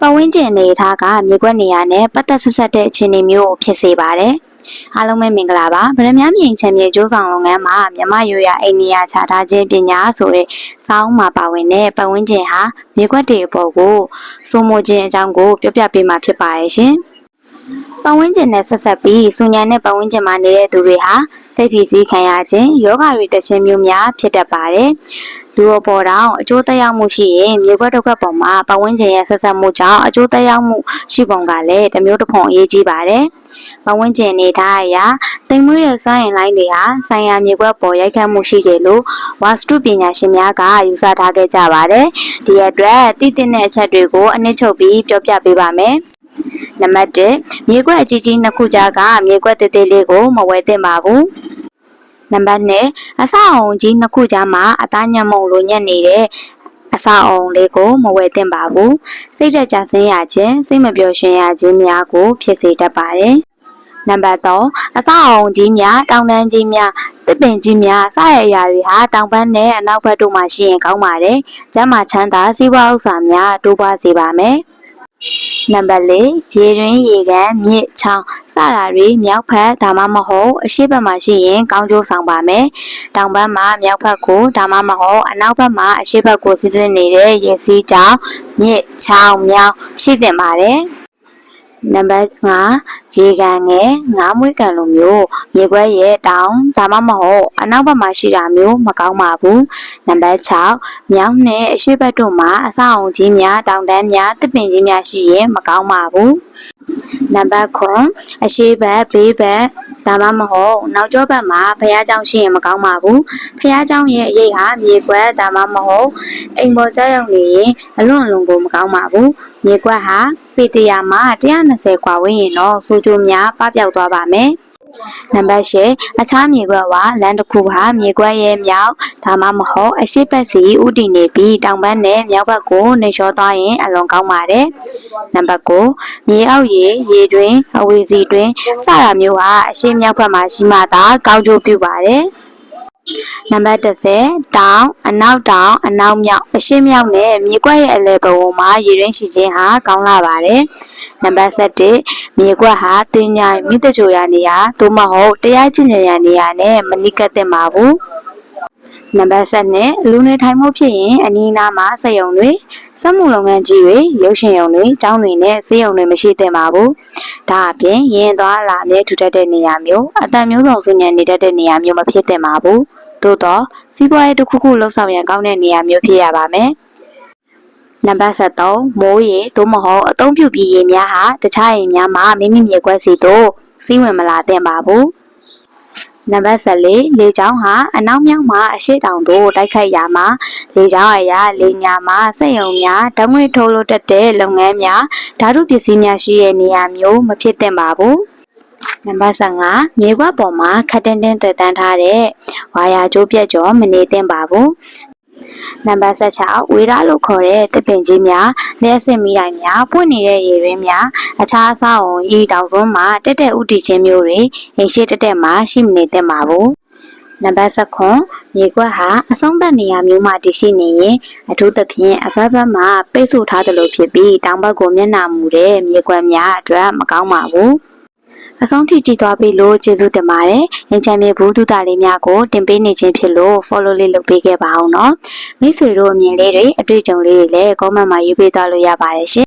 ပတ်ဝန်းကျင်အနေအထားကမြေကွက်နေရာနဲ့ပတ်သက်ဆက်ဆက်တဲ့အခြေအနေမျိုးကိုဖြစ်စေပါတယ်။အားလုံးပဲမင်္ဂလာပါဗရမ ्या မြေချမ်းမြေကျိုးဆောင်လုပ်ငန်းမှာမြမရိုးရအိန္ဒိယခြားထားခြင်းပညာဆိုတဲ့စောင်းမှာပါဝင်တဲ့ပတ်ဝန်းကျင်ဟာမြေကွက်တွေအပေါ်ကိုစိုးမိုးခြင်းအကြောင်းကိုပြောပြပေးမှာဖြစ်ပါရဲ့ရှင်။ပတ်ဝန်းကျင်နဲ့ဆက်ဆက်ပြီးစူညံတဲ့ပတ်ဝန်းကျင်မှာနေတဲ့သူတွေဟာစိတ်ဖိစီးခံရခြင်းယောဂတွေတက်ခြင်းမျိုးများဖြစ်တတ်ပါတယ်။ လူအပေါ်တောင်အကျိုးသက်ရောက်မှုရှိရင်မြေခွက်တစ်ခွက်ပေါ်မှာပတ်ဝန်းကျင်ရဲ့ဆက်ဆက်မှုကြောင့်အကျိုးသက်ရောက်မှုရှိပုံကလည်းတစ်မျိုးတစ်ဖုံအရေးကြီးပါတယ်။ပတ်ဝန်းကျင်နေထားအရာတိမ်မွေးတဲ့စွမ်းအင်လိုင်းတွေဟာဆိုင်ရာမြေခွက်ပေါ်ရိုက်ခတ်မှုရှိတယ်လို့ဝါစတုပညာရှင်များကယူဆထားခဲ့ကြပါတယ်။ဒီအတွက်တည်တဲ့အချက်တွေကိုအနည်းချုပ်ပြီးပြောပြပေးပါမယ်။နံပါတ်1မြေခွက်အကြီးကြီးနှစ်ခုကြားကမြေခွက်သေးသေးလေးကိုမဝဲသင့်ပါဘူး။ နံပါတ်2အဆောက်အုံကြီးနှစ်ခုကြားမှာအသားညံ့မုံလိုညက်နေတဲ့အဆောက်အုံလေးကိုမဝယ်သင့်ပါဘူးစိတ်သက်ကြဆင်းရခြင်းစိတ်မပျော်ရွှင်ရခြင်းများကိုဖြစ်စေတတ်ပါတယ်နံပါတ်3အဆောက်အုံကြီးများတောင်တန်းကြီးများတစ်ပင်ကြီးများစရအရာတွေဟာတောင်ဘက်နဲ့အနောက်ဘက်တို့မှာရှိရင်ကောင်းပါတယ်ကျမ်းမာချမ်းသာစီးပွားဥစ္စာများတိုးပွားစေပါမယ် နံပါတ်၄ရေတွင်းရေကန်မြစ်ချောင်းစတာတွေမြောက်ဘက်ဒါမှမဟုတ်အရှေ့ဘက်မှာရှိရင်ကောင်းကျိုးဆောင်ပါမယ်။တောင်ဘက်မှာမြောက်ဘက်ကိုဒါမှမဟုတ်အနောက်ဘက်မှာအရှေ့ဘက်ကိုစီးဆင်းနေတဲ့ရေစီးကြောင်မြစ်ချောင်းမြောင်းရှိတင်ပါတယ်။ နံပါတ်5ရေကန်ငယ်ငါးမွေးကန်လိုမျိုးမြေခွဲရဲ့တောင်ဒါမှမဟုတ်အနောက်ဘက်မှာရှိတာမျိုးမကောင်းပါဘူးနံပါတ်6မြောင်းနဲ့အရှိတ်ဘက်တို့မှာအဆောက်အုံကြီးများတောင်တန်းများတစ်ပင်ကြီးများရှိရင်မကောင်းပါဘူး နံပါတ်9အရှိဘက်ဘေးဘက်ဒါမှမဟုတ်နောက်ကျောဘက်မှာဘုရားကျောင်းရှိရင်မကောင်းပါဘူးဘုရားကျောင်းရဲ့အရေးဟာမြေကွက်ဒါမှမဟုတ်အိမ်ပေါ်ကျောင်းရောက်နေရင်အလွန်လွန်ကိုမကောင်းပါဘူးမြေကွက်ဟာပေတရာမှာ120ကွာဝန်းရင်တော့စိုးကျိုးများပပျောက်သွားပါမယ် နံပါတ်၈အခြားမြေခွက်ကလမ်းတစ်ခုဟာမြေခွက်ရဲ့မြောက်ဒါမှမဟုတ်အရှိတ်ဘက်စီဥတည်နေပြီးတောင်ဘက်နဲ့မြောက်ဘက်ကိုနှိမ်လျှောသွားရင်အလွန်ကောင်းပါတယ်နံပါတ်9မြေအောက်ရေရေတွင်အဝေစီတွင်စတာမျိုးဟာအရှိတ်မြောက်ဘက်မှာရှိမှသာကောင်းကျိုးပြုပါတယ်နံပါတ်30တောင်အနောက်တောင်အနောက်မြောက်အရှေ့မြောက်နဲ့မြေကွက်ရဲ့အလဲဘဝမှာရေရင်းရှိခြင်းဟာကောင်းလာပါတယ်။နံပါတ်7 မြေကွက်ဟာတင်းញိုင်မိတကြိုရနေရာသို့မဟုတ်တရားကျင့်ကြံရနေရာနဲ့မနိကတ်တင်ပါဘူး။နံပါတ်7လူနေထိုင်မှုဖြစ်ရင်အနီးအနားမှာစက်ရုံတွေစက်မှုလုပ်ငန်းကြီးတွေရုပ်ရှင်ရုံတွေကျောင်းတွေနဲ့ဈေးရုံတွေမရှိသင့်ပါဘူး။ဒါအပြင်ရင်သွားလာအမြဲထူထပ်တဲ့နေရာမျိုးအတန်မျိုးစုံစုညံနေတတ်တဲ့နေရာမျိုးမဖြစ်သင့်ပါဘူး။သို့တော့စီးပွားရေးတစ်ခုခုလှုပ်ဆောင်ရန်ကောင်းတဲ့နေရာမျိုးဖြစ်ရပါမယ်။ နံပါတ်73မိုးရေသို့မဟုတ်အသုံးပြုပြီးရေများဟာတခြားရေများမှာမိမိမြေခွက်စီတို့စီးဝင်မလာသင့်ပါဘူး။နံပါတ်14လေချောင်းဟာအနောက်မြောက်မှာအရှိတောင်တို့တိုက်ခိုက်ရာမှာလေချောင်းအရာလေညာမှာစက်ရုံများဓာတ်ငွေ့ထုတ်လုပ်တတ်တဲ့လုပ်ငန်းများဓာတုပစ္စည်းများရှိတဲ့နေရာမျိုးမဖြစ်သင့်ပါဘူး။နံပါတ်15မြေခွက်ပေါ်မှာခက်တင်းတင်းတွေ့တန်းထားတဲ့ဝါယာကျိုးပြက်ကျော်မနေသင့်ပါဘူး။ နံပါတ်16ဝေရလို့ခေါ်တဲ့တစ်ပင်ကြီးများလက်ဆင့်မိတိုင်းများပွင့်နေတဲ့ရေရင်းများအခြားအဆောက်အုံဤတောင်စွန်းမှာတက်တက်ဥတီချင်းမျိုးတွေအိမ်ရှိတက်တက်မှာရှိမနေသင့်ပါဘူး။နံပါတ်19မြေခွက်ဟာအဆုံးသက်နေရာမျိုးမှာတည်ရှိနေရင်အထူးသဖြင့်အဖက်ဖက်မှာပိတ်ဆို့ထားသလိုဖြစ်ပြီးတောင်ဘက်ကိုမျက်နှာမူတဲ့မြေခွက်များအတွက်မကောင်းပါဘူး။ အဆုံးထိကြည့်သွားပြီလို့ကျေးဇူးတင်ပါတယ်။အင်ချမ်းမြေဘူးတုတာလေးများကိုတင်ပေးနေခြင်းဖြစ်လို့ follow လေးလုပ်ပေးခဲ့ပါအောင်နော်။မိတ်ဆွေတို့အမြင်လေးတွေအတွေ့အကြုံလေးတွေလည်း comment မှာရေးပေးသွားလို့ရပါတယ်ရှင်